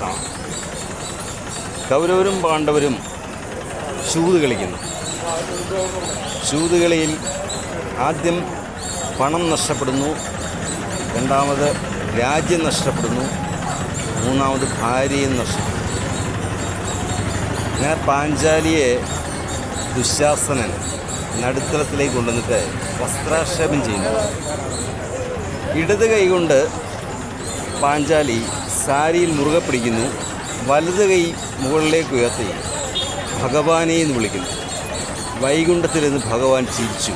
പ്രശ്നമാണ് കൗരവരും പാണ്ഡവരും ചൂത് കളിക്കുന്നു. ശൂത് കളിയിൽ ആദ്യം പണം നഷ്ടപ്പെടുന്നു രണ്ടാമത് രാജ്യം നഷ്ടപ്പെടുന്നു മൂന്നാമത് ഭാര്യയും നഷ്ടപ്പെടുന്നു. അങ്ങനെ പാഞ്ചാലിയെ ദുശാസനൻ നടുത്തളത്തിലേക്ക് കൊണ്ടുവന്നിട്ട് വസ്ത്രാക്ഷേപം ചെയ്യുന്നു. ഇടത് കൈകൊണ്ട് പാഞ്ചാലി സാരിയിൽ മുറുകെ പിടിക്കുന്നു. വലത് കൈ മുകളിലേക്ക് ഉയർത്തി. ഭഗവാനെ എന്ന് വിളിക്കുന്നു. വൈകുണ്ഠത്തിൽ നിന്ന് ഭഗവാൻ ചിരിച്ചു.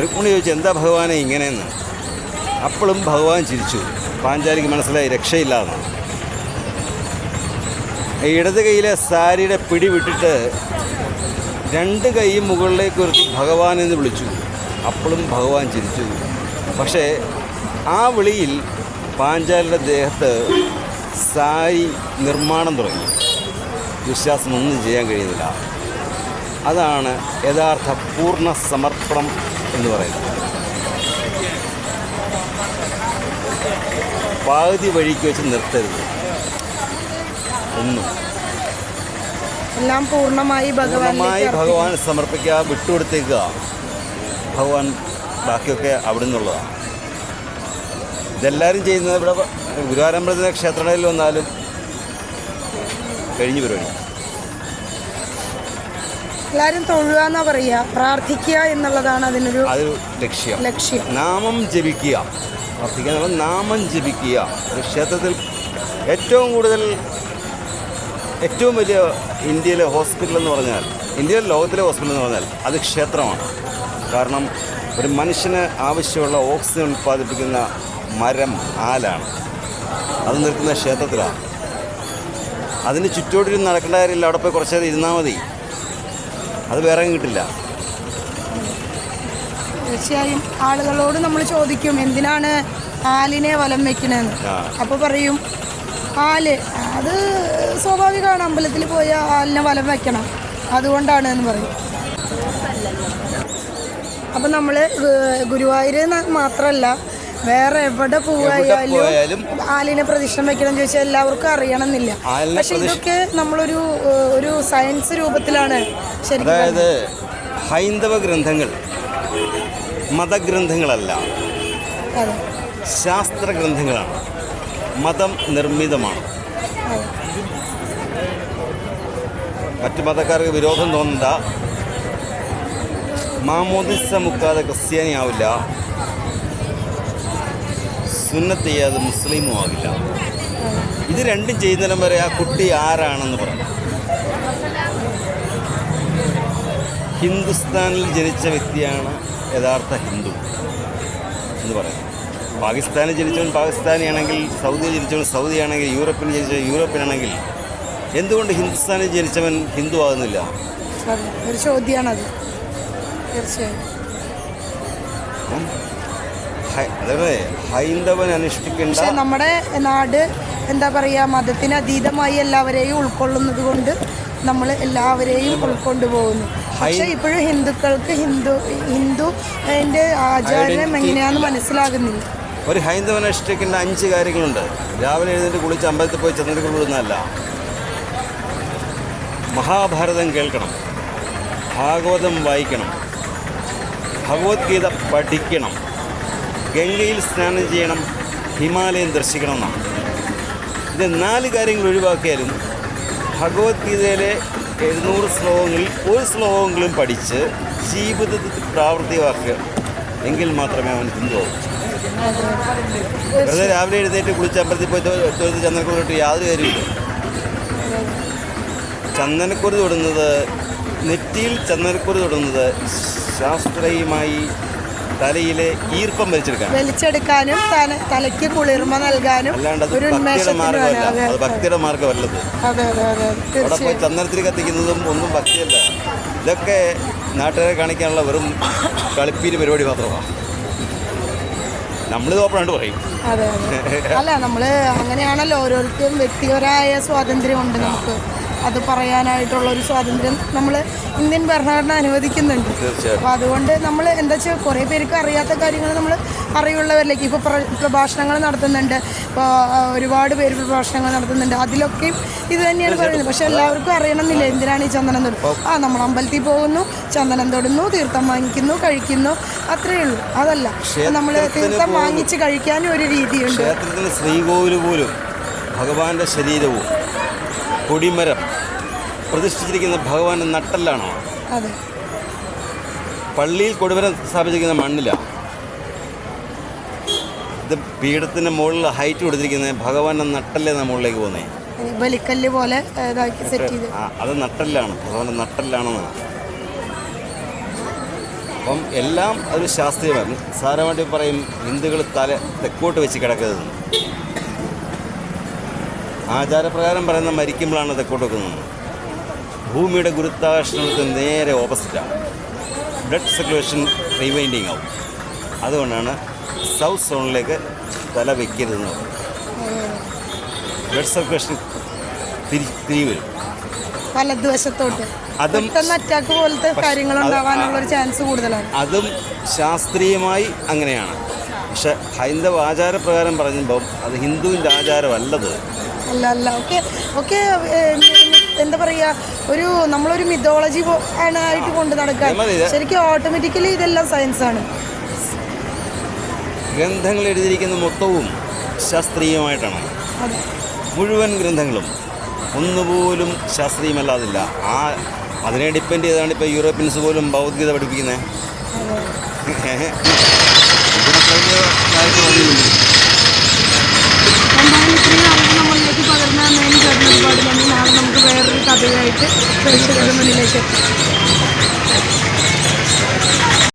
രുക്മിണി ചോദിച്ചു എന്താ ഭഗവാനെ ഇങ്ങനെയെന്ന്? അപ്പോഴും ഭഗവാൻ ചിരിച്ചു. പാഞ്ചാലിക്ക് മനസ്സിലായി രക്ഷയില്ലാതെ ഈ ഇടത് കൈയിലെ സാരിയുടെ പിടി വിട്ടിട്ട് രണ്ട് കൈയും മുകളിലേക്ക് ഉയർത്തി ഭഗവാൻ എന്ന് വിളിച്ചു. അപ്പോഴും ഭഗവാൻ ചിരിച്ചു. പക്ഷേ ആ വിളിയിൽ പാഞ്ചാലിയുടെ ദേഹത്ത് സായി നിർമ്മാണം തുടങ്ങി. വിശ്വാസം ഒന്നും ചെയ്യാൻ കഴിയുന്നില്ല. അതാണ് യഥാർത്ഥ പൂർണ സമർപ്പണം എന്ന് പറയുന്നത്. പകുതി വഴിക്ക് വെച്ച് നിർത്തരുത്. ഒന്നും. എല്ലാം പൂർണമായി പൂർണമായി ഭഗവാൻ സമർപ്പിക്കുക വിട്ടുകൊടുത്തേക്കുക. ഭഗവാൻ ബാക്കിയൊക്കെ അവിടെ നിന്നുള്ളതാണ് ഇതെല്ലാവരും ചെയ്യുന്നത് ഇവിടെ ഗുരുവാരമ്പലത്തിലെ ക്ഷേത്രങ്ങളിൽ വന്നാലും കഴിഞ്ഞു പരിപാടി. എല്ലാവരും തൊഴുക എന്നാ പറയുക. പ്രാർത്ഥിക്കുക എന്നുള്ളതാണ് അതിനൊരു അത് ലക്ഷ്യം. ലക്ഷ്യം. നാമം ജപിക്കുക. പ്രാർത്ഥിക്കുക എന്നുള്ള നാമം ജപിക്കുക. ഒരു ക്ഷേത്രത്തിൽ ഏറ്റവും കൂടുതൽ ഏറ്റവും വലിയ ഇന്ത്യയിലെ ഹോസ്പിറ്റൽ എന്ന് പറഞ്ഞാൽ ഇന്ത്യയിലെ ലോകത്തിലെ ഹോസ്പിറ്റൽ എന്ന് പറഞ്ഞാൽ അത് ക്ഷേത്രമാണ്. കാരണം ഒരു മനുഷ്യന് ആവശ്യമുള്ള ഓക്സിജൻ ഉൽപ്പാദിപ്പിക്കുന്ന മരം ആലാണ്. അത് നിൽക്കുന്ന ക്ഷേത്രത്തിലാണ്. അതിന് ചുറ്റോടിരും നടക്കേണ്ട കാര്യമില്ല. അവിടെ പോയി കുറച്ചേരം ഇരുന്നാൽ മതി. അത് വേറെ കിട്ടില്ല. തീർച്ചയായും ആളുകളോട് നമ്മൾ ചോദിക്കും എന്തിനാണ് ആലിനെ വലം വെക്കണേന്ന്. അപ്പോൾ പറയും ആൽ അത് സ്വാഭാവികമാണ്. അമ്പലത്തിൽ പോയി ആലിനെ വലം വെക്കണം. അതുകൊണ്ടാണ് എന്ന് പറയും. അപ്പം നമ്മൾ ഗുരുവായൂർ മാത്രമല്ല വേറെ എവിടെ പോയാലും ആലിനെ പ്രതിഷ്ഠം വെക്കണം ചോദിച്ചാൽ എല്ലാവർക്കും അറിയണമെന്നില്ല. എന്നില്ല പക്ഷെ ഇതൊക്കെ നമ്മളൊരു ഒരു സയൻസ് രൂപത്തിലാണ് ശരിക്കും അതായത് ഹൈന്ദവ ഗ്രന്ഥങ്ങൾ മതഗ്രന്ഥങ്ങളല്ല ശാസ്ത്ര ഗ്രന്ഥങ്ങളാണ്. മതം നിർമ്മിതമാണ്. മറ്റു മതക്കാർക്ക് വിരോധം തോന്നണ്ട. മാമോദിസ മുക്കാതെ ക്രിസ്ത്യാനിയാവില്ല. സുന്നത്ത് ചെയ്യാതെ മുസ്ലിമും ആവില്ല. ഇത് രണ്ടും ചെയ്യുന്നതിനും വരെ ആ കുട്ടി ആരാണെന്ന് പറഞ്ഞു ഹിന്ദുസ്ഥാനിൽ ജനിച്ച വ്യക്തിയാണ് യഥാർത്ഥ ഹിന്ദു എന്ന് പറയുന്നത് പാകിസ്ഥാനിൽ ജനിച്ചവൻ പാകിസ്ഥാനിയാണെങ്കിൽ സൗദിയിൽ ജനിച്ചവൻ സൗദിയാണെങ്കിൽ യൂറോപ്പിൽ ജനിച്ചവൻ യൂറോപ്പിനാണെങ്കിൽ എന്തുകൊണ്ട് ഹിന്ദുസ്ഥാനിൽ ജനിച്ചവൻ ഹിന്ദു ആകുന്നില്ല ഒരു ചോദ്യമാണത് തീർച്ചയായും. ഹൈ- അതേ ഹൈന്ദവൻ അനുഷ്ഠിക്കേണ്ട പക്ഷെ നമ്മുടെ നാട് എന്താ പറയുക മതത്തിന് അതീതമായി എല്ലാവരെയും ഉൾക്കൊള്ളുന്നത് കൊണ്ട് നമ്മൾ എല്ലാവരെയും ഉൾക്കൊണ്ടു പോകുന്നു. പക്ഷെ ഇപ്പോഴും ഹിന്ദുക്കൾക്ക് ഹിന്ദു ഹിന്ദു അതിന്റെ ആചാരം. എങ്ങനെയാണെന്ന് മനസ്സിലാകുന്നില്ല. ഒരു ഹൈന്ദവൻ അനുഷ്ഠിക്കേണ്ട അഞ്ച് കാര്യങ്ങളുണ്ട്. രാവിലെ എഴുന്നേറ്റ് കുളിച്ച് അമ്പലത്തിൽ പോയി ചന്ദ്രകൾ വിടുന്നതല്ല മഹാഭാരതം കേൾക്കണം. ഭാഗവതം വായിക്കണം. ഭഗവത്ഗീത പഠിക്കണം. ഗംഗയിൽ സ്നാനം ചെയ്യണം ഹിമാലയം ദർശിക്കണം എന്നാണ് ഇത് നാല് കാര്യങ്ങൾ ഒഴിവാക്കിയാലും ഭഗവത്ഗീതയിലെ എഴുന്നൂറ് ശ്ലോകങ്ങളിൽ ഒരു ശ്ലോകങ്ങളും പഠിച്ച് ജീവിതത്തിൽ പ്രാവർത്തികമാക്കുക എങ്കിൽ മാത്രമേ അവൻ ഹിന്ദുവാകൂ വെറുതെ രാവിലെ എഴുന്നേറ്റ് കുളിച്ച് അമ്പലത്തിൽ പോയി തൊഴുത് യാതൊരു കാര്യമില്ല ചന്ദനക്കുറി തൊടുന്നത് നെറ്റിയിൽ ചന്ദനക്കുറി തൊടുന്നത് ശാസ്ത്രീയമായി തലയിലെ ഈർപ്പം വലിച്ചെടുക്കാൻ. വലിച്ചെടുക്കാനും തല- തലയ്ക്ക് കുളിർമ നൽകാനും അല്ലാണ്ട് അത് ഭക്തിയുടെ മാർഗമല്ല. അത് ഭക്തിയുടെ മാർഗമല്ലത് അവിടെ പോയി ചന്ദനത്തിൽ കത്തിക്കുന്നതും ഒന്നും ഭക്തിയല്ല. ഇതൊക്കെ നാട്ടുകാരെ കാണിക്കാനുള്ള വെറും കളിപ്പീര് പരിപാടി മാത്രമാണ് പറയും. അതെ അതെ. അല്ല നമ്മൾ അങ്ങനെയാണല്ലോ. ഓരോരുത്തരും വ്യക്തിപരമായ സ്വാതന്ത്ര്യമുണ്ട് നമുക്ക്. അത് പറയാനായിട്ടുള്ള ഒരു സ്വാതന്ത്ര്യം നമ്മൾ ഇന്ത്യൻ ഭരണഘടന അനുവദിക്കുന്നുണ്ട്. അപ്പോൾ അതുകൊണ്ട് നമ്മൾ എന്താ വെച്ചാൽ കുറേ പേർക്ക് അറിയാത്ത കാര്യങ്ങൾ നമ്മൾ അറിവുള്ളവരിലേക്ക് ഇപ്പോൾ പ്രഭാഷണങ്ങൾ നടത്തുന്നുണ്ട്. ഇപ്പോൾ ഒരുപാട് പേര് പ്രഭാഷണങ്ങൾ നടത്തുന്നുണ്ട്. അതിലൊക്കെയും ഇത് തന്നെയാണ് പറയുന്നത്. പക്ഷെ എല്ലാവർക്കും അറിയണമെന്നില്ല. എന്തിനാണ് ഈ ചന്ദനം തൊടുന്നത്? ആ നമ്മൾ അമ്പലത്തിൽ പോകുന്നു ചന്ദനം തൊടുന്നു തീർത്ഥം വാങ്ങിക്കുന്നു കഴിക്കുന്നു. അത്രയേ ഉള്ളൂ. അതല്ല. നമ്മൾ തീർത്ഥം വാങ്ങിച്ച് കഴിക്കാനും ഒരു രീതിയുണ്ട്. ശ്രീകോവിൽ പോലും ഭഗവാന്റെ ശരീരവും കൊടിമരം പ്രതിഷ്ഠിച്ചിരിക്കുന്ന ഭഗവാന്റെ നട്ടല്ലാണോ? അതെ. പള്ളിയിൽ കൊടുവരം സ്ഥാപിച്ചിരിക്കുന്ന മണ്ണിലാണ് ഇത് പീഠത്തിന്റെ മുകളിൽ ഹൈറ്റ് കൊടുത്തിരിക്കുന്നത് ഭഗവാന്റെ നട്ടല്ലേ മുകളിലേക്ക് പോകുന്നേ? ബലിക്കല്ല് പോലെ അത് നട്ടല്ലാണ്? ഭഗവാന്റെ നട്ടല്ലാണെന്നാണ് അപ്പം എല്ലാം ഒരു ശാസ്ത്രീയമാണ്. സാരമായിട്ട് പറയും ഹിന്ദുക്കൾ തല തെക്കോട്ട് വെച്ച് കിടക്കരുത്. ആചാരപ്രകാരം പറയുന്ന മരിക്കുമ്പോഴാണ് തെക്കോട്ട് വെക്കുന്നത്. ഭൂമിയുടെ ഗുരുത്വാകർഷണത്തിന് നേരെ ഓപ്പോസിറ്റാണ്. ബ്ലഡ് സർക്കുലേഷൻ റീവൈൻഡിങ് ആവും. അതുകൊണ്ടാണ് സൗത്ത് സോണിലേക്ക് തല വയ്ക്കരുതെന്ന് പറയുന്നത്. ബ്ലഡ് സർക്കുലേഷൻ തിരി തിരി വരും വലതുവശത്തോട്ട് അതും അറ്റാക്ക് പോലത്തെ കാര്യങ്ങൾ ഉണ്ടാവാനുള്ള ഒരു ചാൻസ് കൂടുതലാണ്. അതും ശാസ്ത്രീയമായി അങ്ങനെയാണ്. പക്ഷെ ഹൈന്ദവ ആചാരപ്രകാരം പറയുമ്പോൾ അത് ഹിന്ദുവിന്റെ ആചാരമല്ലത്. അല്ല അല്ല. ഓക്കെ ഓക്കെ എന്താ പറയുക ഒരു നമ്മളൊരു മിതോളജി ആണ് ആയിട്ട് കൊണ്ട് നടക്കാൻ ശരിക്കും ഓട്ടോമാറ്റിക്കലി ഇതെല്ലാം സയൻസ് ആണ്. ഗ്രന്ഥങ്ങൾ എഴുതിയിരിക്കുന്ന മൊത്തവും ശാസ്ത്രീയമായിട്ടാണ്. മുഴുവൻ ഗ്രന്ഥങ്ങളും ഒന്നുപോലും ശാസ്ത്രീയമല്ലാതില്ല. ആ അതിനെ ഡിപ്പെൻഡ് ചെയ്താണ് ഇപ്പോൾ യൂറോപ്യൻസ് പോലും ഭൗതികത പഠിപ്പിക്കുന്നത് കഥയായിട്ട് പ്രേക്ഷകരുടെ മുന്നിലേക്ക് എത്താം